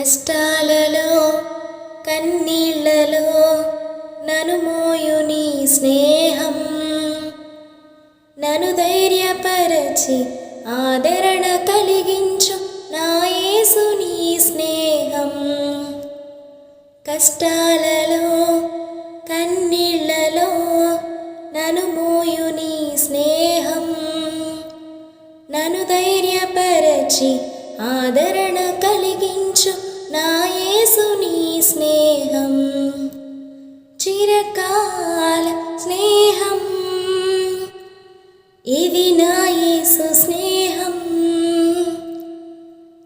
కష్టాలలో కన్నీళ్ళలో నను మోయు నీ స్నేహం. నను ధైర్యపరచి ఆదరణ కలిగించు నా యేసు నీ స్నేహం. కష్టాలలో కన్నీళ్ళలో నను మోయు నీ స్నేహం. నను ధైర్యపరచి ఆదరణ కలిగించు నా యేసుని స్నేహం చిరకాల స్నేహం. ఇది నా యేసు స్నేహం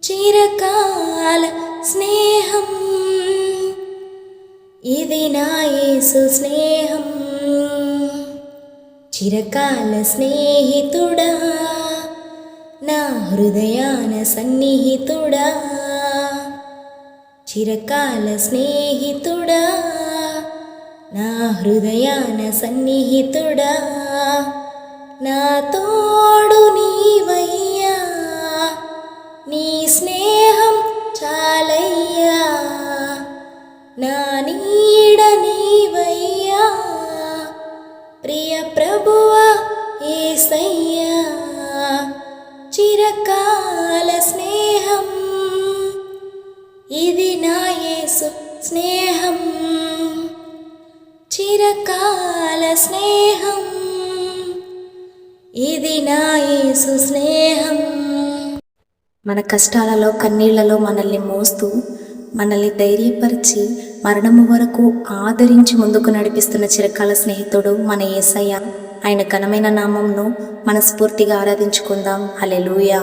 చిరకాల స్నేహం. ఇది నా యేసు స్నేహం చిరకాల స్నేహితుడా నా హృదయాన సన్నిహితుడా. చిరకాల స్నేహితుడా? నా హృదయాన సన్నిహితుడా? నా తోడు నీవయ్యా? నీ స్నేహం చాలయ్యా? నా నీడ నీవయ్యా? ప్రియ ప్రభువ ఏసయ్యా? స్నేహం చిరకాల స్నేహం ఇది నా యేసు స్నేహం మన కష్టాలలో కన్నీళ్ళలో మనల్ని మోస్తూ మనల్ని ధైర్యపరిచి మరణము వరకు ఆదరించి ముందుకు నడిపిస్తున్న చిరకాల స్నేహితుడు మన యేసయ్య ఆయన ఘనమైన నామంను మనస్ఫూర్తిగా ఆరాధించుకుందాం. హల్లెలూయా.